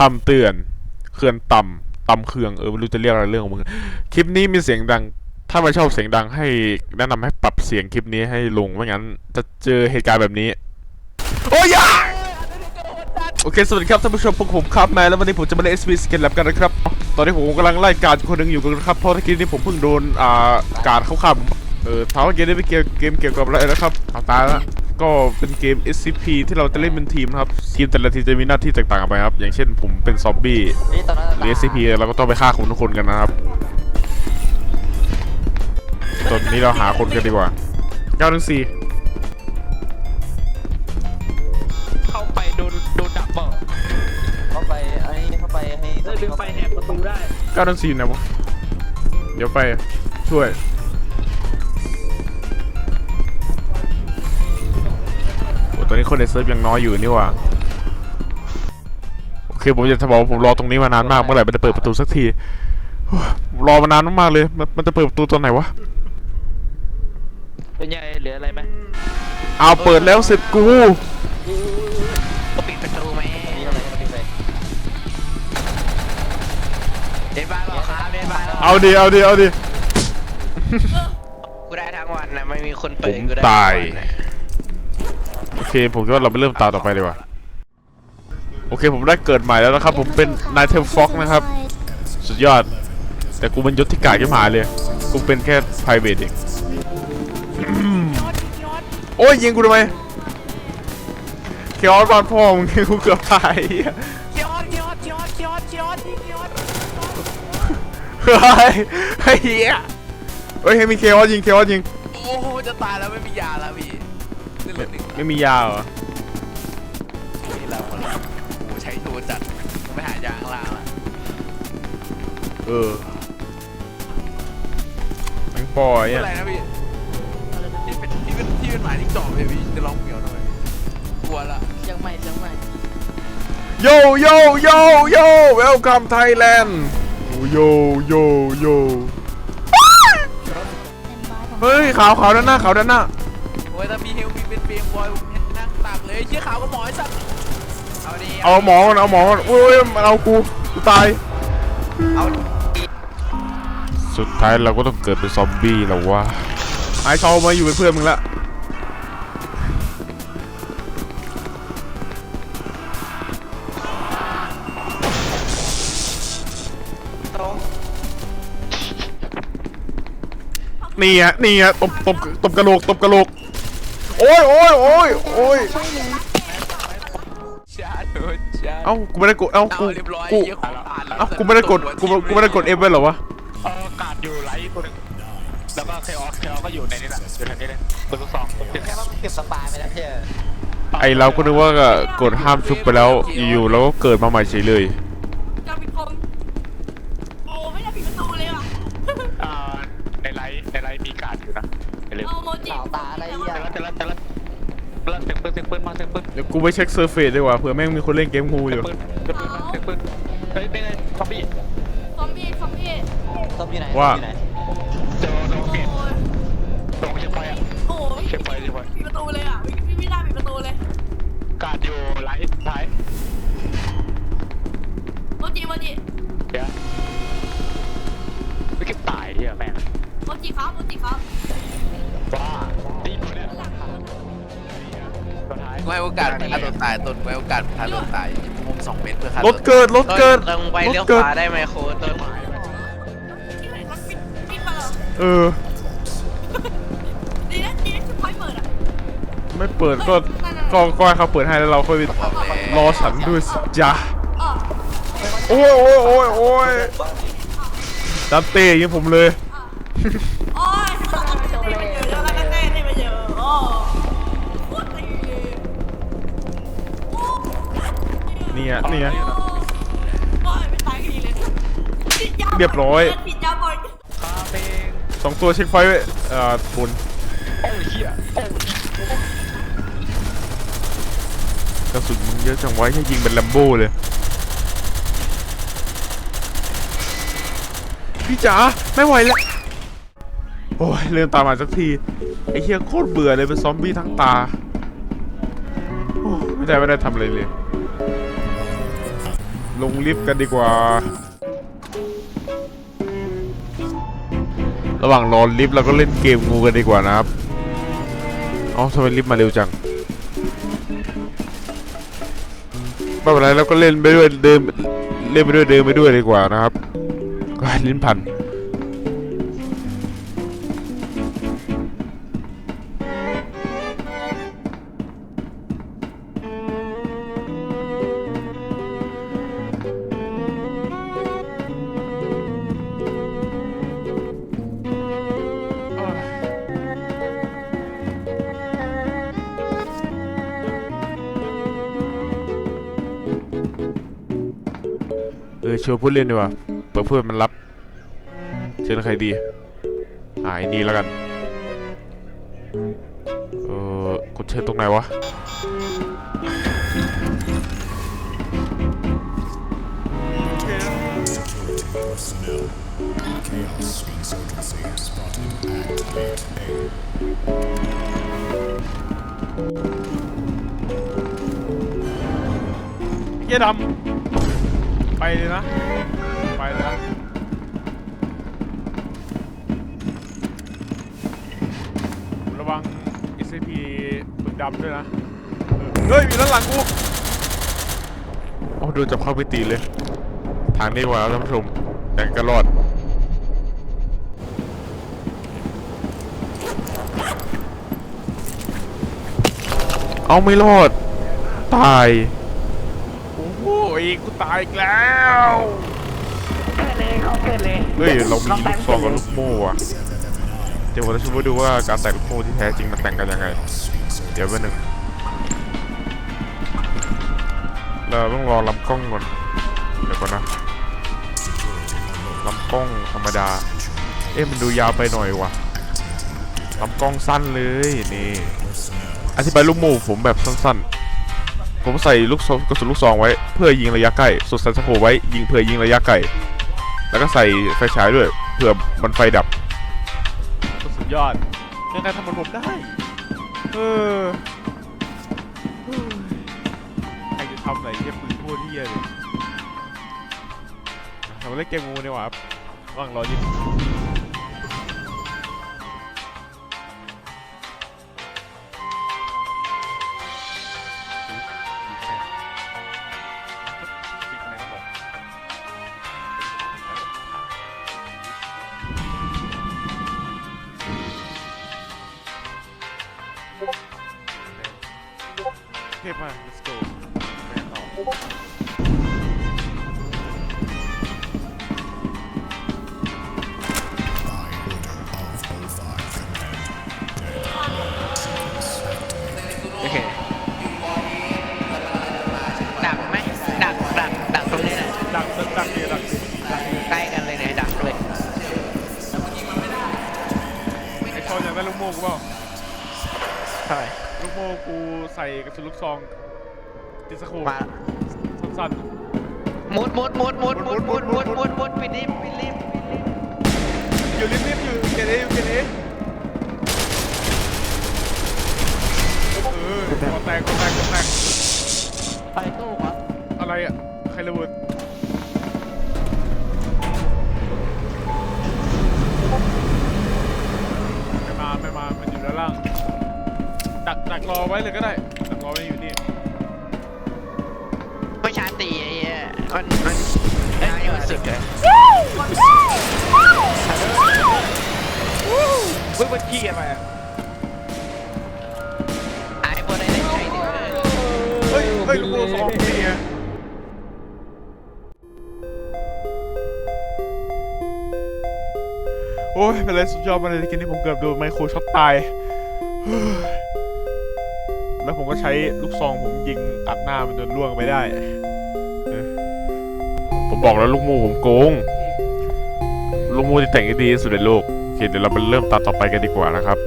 คำเตือนเขื่อนต่ำต่ำเคืองเออไม่รู้จะเรียกอะไรเรื่องของมึงคลิปนี้มีเสียงดัง ถ้าไม่ชอบเสียงดังให้แนะนำให้ปรับเสียงคลิปนี้ให้ลงไม่งั้น จะเจอเหตุการณ์แบบนี้ โอ้ยโอเค สวัสดีครับท่านผู้ชมพวกผมครับแมนแล้ววันนี้ผมจะมาเล่น SV Skin Lab กันนะครับ ตอนนี้ผมกำลังไล่การคนหนึ่งอยู่กันะครับ เพราะที่นี้ผมเพิ่งโดนอ่าการเข้าขับเออถามว่าเกมนี้เป็นเกมเกมเกี่ยวกับอะไรนะครับเอาตายละ ก็เป็นเกม SCP ที่เราจะเล่นเป็นทีมนะครับ ทีมแต่ละทีมจะมีหน้าที่แตกต่างกันไปครับ อย่างเช่นผมเป็นซอมบี้นี่ตอนนั้นหรือ SCP เราก็ต้องไปฆ่าคนทุกคนกันนะครับ ตอนนี้เราหาคนกันดีกว่า9 1 4เข้าไปโดนโดนดับเบิลเข้าไปไอ้นี่เข้าไปให้เออดึงไฟแหกประตูได้9 1 4นะวะเดี๋ยวไปช่วย ตอนนี้คนในเซิร์ฟยังน้อยอยู่นี่หว่าโอเคผมจะบอกว่าผมรอตรงนี้มานานมากเมื่อไหร่มันจะเปิดประตูสักทีโอ้ยรอมานานมากๆเลยมันมันจะเปิดประตูตอนไหนวะเป็นไงเหลืออะไรไหมเอาเปิดแล้วเสร็จกูก็ปิดประตูไหมนี่อะไรก็ไม่ไปเดินบ้านหรอครับเดินบ้านหรอเอาดิเอาดิเอาดิกูได้ทั้งวันนะไม่มีคนผเปิดมกูได้ตายโอ เคผมคิดว่าเราไปเริ่มตาต่อไปดีกว่าโอเคผมได้เกิดใหม่แล้วนะครับ ผมเป็นนายเทมฟ็อกนะครับ สุดยอด แต่กูเป็นยศที่กากที่หมายเลย กูเป็นแค่ไพรเวทเองอืมโอ้ยยิงกูทำไมเคออสบานพ่อมึงกูเกือบตายเหี้ยเกียวเกียวเกียวเกียวเกียวเกียวเฮ้ยเฮ้ยเหี้ยเฮ้ยให้มีเคออสยิงเคออสยิงโอ้โหจะตายแล้วไม่มียาแล้วพี่ขึ้นรถหนึ่ง ไม่มียาเหรอนี่แล้วคนละกูใช้ทูจัดกูไม่หายาข้างล่างละเออแม่งปล่อยอะอะไรนะพี่ที่เป็นที่เป็นที่เป็นหมายที่จอบเลยพี่จะลองเหมียวทำไมกลัวละยังไม่ยังไม่โยโยโยโย welcome Thailand โอ้โยโยโยเฮ้ยขาวขาวด้านหน้าขาวด้านหน้า โอ้ยถ้ามีเฮลมีเป็นเฟรมบอยผมนั่งตักเลยเชี่ยขาวก็หมอไอ้สัตว์เอาดิเอาหมอก่อนเอาหมอก่อนอุ้ยมันเอากูกูตาย เอาสุดท้ายเราก็ต้องเกิดเป็นซอมบี้แล้ววะไอ้ชาวมาอยู่เป็นเพื่อนมึงละตรงนี่ฮะนี่ฮะตบตบตบกระโหลกตบกระโหลก โอ้ยโอ้ยโอ้ยโอ้ยชาโดนชาเอ้ากูไม่ได้กดเอ้าเอากูเรียบร้อยกูเยี่ยของตาลเอ้ากูไม่ได้กดกูกูไม่ได้กด F ไว้เหรอวะเออกาดอยู่ไลท์ตัวหนึงแล้วก็เคออสเคออสก็อยู่ในนี้แหละอยู่ในนี้เลยปืนลูกซองปืนแค่ว่ามันเก็บสปายไปแล้วเช่ไอเราก็นึกว่ากดห้ามชุบไปแล้วอยู่ๆเราก็เกิดมาใหม่เฉยเลย ปืนเสียงปืนมาเสียงปืนเดี๋ยวกูไปเช็คเซอร์เฟซดีกว่าเผื่อแม่งมีคนเล่นเกมงูอเสียยู่งปืนเสียงปืนมาเสียงปืนเฮ้ยนี่ไงซอมบี้ซอมบี้ซอมบี้ต้มอยู่ไหนว่าอยู่ไหนเจอโดนเปลี่ยนโอ้ยตรงเชียงไฟอะโอ้ยเชียงไฟเชียงไฟปิดประตูเลยอะพี่พี่ได้ปิดประตูเลยการดอยู่ไลท์ท้ายโมจิโมจิเดี๋ยวไม่เก็บตายเฮียแม่งโมจิครับโมจิครับว้าดีหมดเนี่ยตัวท้าย ไว้โอกาสฆ่าตัวตายตนไว้โอกาสฆ่าตัวตายมุมสองเมตรเพื่อฆ่ารถเกิดรถเกิดตรงไปรถเลี้ยวเกิดขวาได้ไหมโค้ดต้นที่ไหนมันปิดปิดมาเหรอเออดีนะดีนะชุดไฟเปิดอะไม่เปิดก็ก็ก็ให้เขาเปิดให้แล้วเราค่อยไปรอฉันด้วยสิจ้าเออโอ้ยโอ้ยโอ้ยโอ้ยดันเต้ยิงผมเลยโอ้ย นี่ฮะนี่ฮะโอ้ยไม่ตายกันดีเลยฉีดยาเรียบร้อยฉีดยาบ่อยคาเพลงสองตัวเช็คไฟไว้เอ่อบุญโอ้ยเฮียโอ้ยกระสุนมึงเยอะจังไว้ให้ยิงเป็นแลมโบ้เลย พี่จ๋าไม่ไหวแล้ว โอ้ยเริ่มตามมาสักที ไอ้เหี้ยโคตรเบื่อเลยเป็นซอมบี้ทั้งตา โอ้ไม่ได้ไม่ได้ทำอะไรเลยม ลงลิฟต์กันดีกว่า ระหว่างรอลิฟต์เราก็เล่นเกมงูกันดีกว่านะครับเอ๋อทำไมลิฟต์มาเร็วจังไม่เป็นไรเราก็เล่นไปด้วยเดินเล่นไปด้วยเดินไปด้วยดีกว่านะครับลิ้นพัน ออชวนพูดเล่นดีกว่าเปิดเพื่อนมันรับ เชิญใครดีอ่าไอ้นี่แล้วกัน เออกดเชิญตรงไหนวะเกียดำ ไปเลยนะ ไปเลยนะระวัง SCP ปึกดำด้วยนะ เฮ้ย มีด้านหลังกูโอ้ดูจับเข้าไปตีเลย ทางนี้ว่าท่านผู้ชมยังก็รอดเอาไม่รอด ตาย อ้โหกูตายอีกแล้วเฮ้ยเรามีลูกซองกับลูกโม่อะเดี๋ยวผมจะช่วยดูว่าการแต่งลูกโม่ที่แท้จริงมันแต่งกันยังไง เดี๋ยวแป๊บนึงเราต้องรอลำกล้องก่อน เดี๋ยวก่อนนะลำกล้องธรรมดา เอ๊ะมันดูยาวไปหน่อยว่ะลำกล้องสั้นเลยนี่อธิบายลูกโม่ผมแบบสั้นๆ ผมใส่ลูกกระสุนลูกซองไว้เพื่อยิงระยะใกล้สุดใส่สโคไว้ยิงเพื่อยิงระยะไกลแล้วก็ใส่ไฟฉายด้วยเพื่อมันไฟดับสุดยอดยังไงทำมันผมได้เออใครจะทำอะไรเยี่ยปืนพูดที่เยี่ยเลยทำเล่นเกมงูดีกว่าครับระว่างรอยิง Okay, fine. Let's go. กโม่กูใส่กระสุนลูกซองติดสโคปมาสั้นมุดมุดมุดมุดมุดมุดมุดมุดมุดปิดลิฟต์ปิดลิฟต์ๆอยู่ริมๆอยู่เกเรอยู่เกเรเออคอแตกคอแตกคอแตกไปตู้เหรออะไรอะใครระเบิดไม่มาไม่มามันอยู่ด้านล่าง ดักดักรอไว้เลยก็ได้ดักรอไว้อยู่นี่ไม่ชาร์จตีไอ้เหี้ยมันมันไอ้เหี้ยมันสึกเลยเพิ่งมันขี้กันไปอะไอ้พวกได้เล่นใช้ดิเฮ้ยเฮ้ยลูกโม่สองนี่ไงโอ้ยเป็นไรสุดยอดมากเลยที่กินที่ผมเกือบโดนไมโครช็อตตายเฮ้ย แล้วผมก็ใช้ลูกซองผมยิงอัดหน้ามันจนล่วงไปได้ ผมบอกแล้วลูกมูผมโกง ลูกมูที่แต่งดีที่สุดในโลกโอเคเดี๋ยวเราไปเริ่มตาต่อไปกันดีกว่านะครับ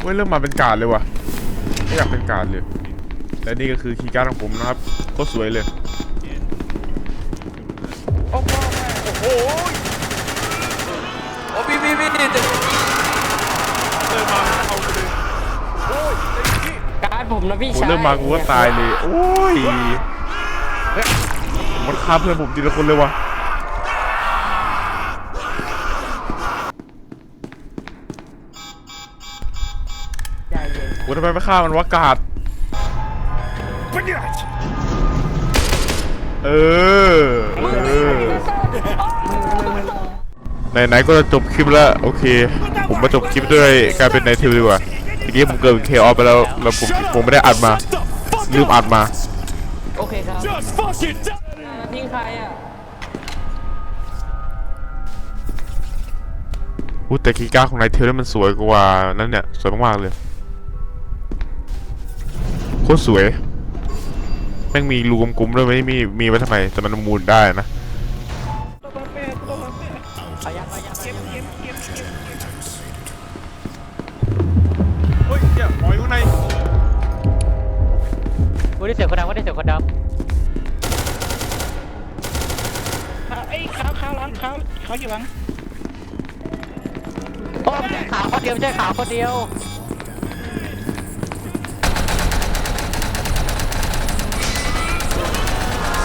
เว้ยเริ่มมาเป็นการเลยว่ะไม่อยากเป็นการเลย และนี่ก็คือคีย์การ์ดของผมนะครับโคตรสวยเลย ผมนะพี่โอ้ชายเริ่มมากูก็ตายเลยโอ้ยมันขฆ่าเพื่อนผมทีละคนเลยวะใจเย็นโอ้ทำไมไม่ฆ่ามันวะกาดเออเออไหนๆก็จะจบคลิปแล้วโอเค ผมมาจบคลิปด้วยการเป็นไนทิวดีกว่า เมื่อกี้ผมเกิดเคออฟไปแล้วแล้วผมผมไม่ได้อัดมาลืมอัดมาโอเคครับอ่าทิ้งใครอะพูดแต่คีย์การ์ดของไนเทลนี่มันสวยกว่านั้นเนี่ยสวยมากๆเลยโคตรสวยแม่งมีรูกลมๆด้วยไม่มีมีไว้ทำไมแต่มันมูลได้นะ ได้เสียงคนดังกูได้เสียงคนดังไอ้ขาวขาวหลังขาวขาวอยู่หลังโอ้ไม่ใช่ขาวคนเดียวไม่ใช่ขาวคนเดียว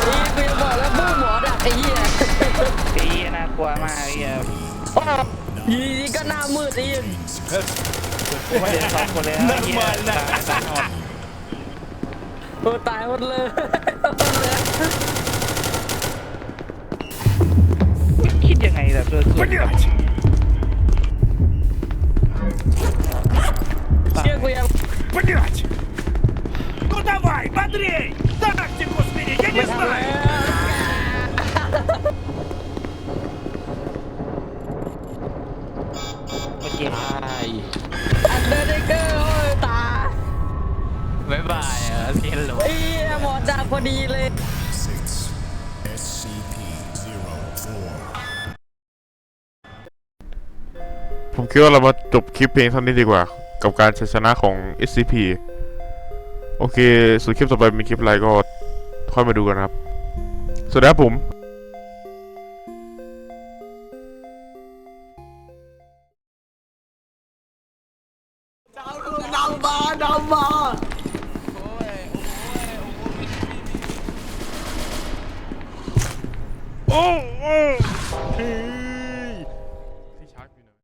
อีกูยังบอกแล้วบู้หมอดักไอ้เหี้ยไอ้เหี้ยน่ากลัวมากไอ้เหี้ยโอ้ยดีก็หน้ามืดไอ้เหี้ยกูมาเดินสองคนเลยนะไอ้เหี้ย โอ้ตายหมดเลย คิดยังไงแบบเจอส่วนกับ เชื่อกูยัง Ну давай, бодрей! Тактику смени, я не знаю! เมื่อ เพียนหลไอ้เหี้ยหมอดักพอดีเลยผมคิดว่าเรามาจบคลิปเพลงเท่านี้ดีกว่า กับการชัยชนะของ SCP โอเคส่วนคลิปต่อไปมีคลิปอะไรก็ค่อยมาดูกันนะครับ สวัสดีครับผม Oh!